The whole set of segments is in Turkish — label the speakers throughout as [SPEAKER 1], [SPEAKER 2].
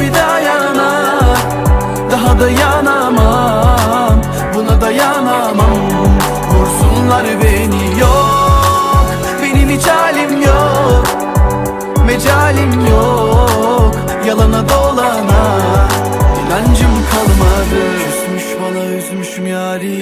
[SPEAKER 1] Bir dayanak Daha dayanamam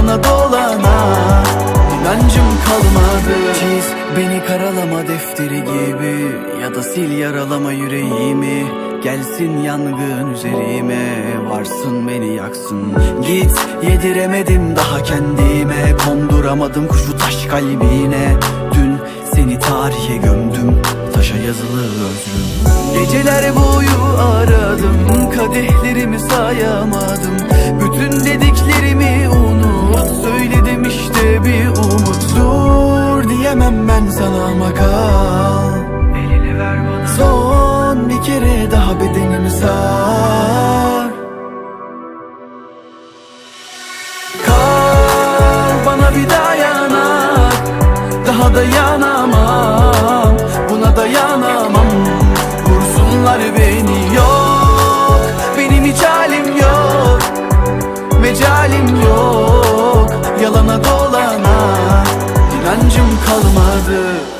[SPEAKER 1] Yalana dolana inancım kalmadı. Çiz beni karalama defteri gibi Ya da sil yaralama yüreğimi. Gelsin yangın üzerime Varsın beni yaksın. Git yediremedim daha kendime. Konduramadım kuşu taş kalbine. Dün seni tarihe gömdüm Taşa yazılı özrüm. Geceler boyu aradım Kadehlerimi sayamadım kere daha bedenimi sar. Kal bana bir dayanak Daha dayanamam Buna dayanamam. Vursunlar beni yok. Benim hiç halim yok Mecalim yok. Yalana dolana inancım kalmadı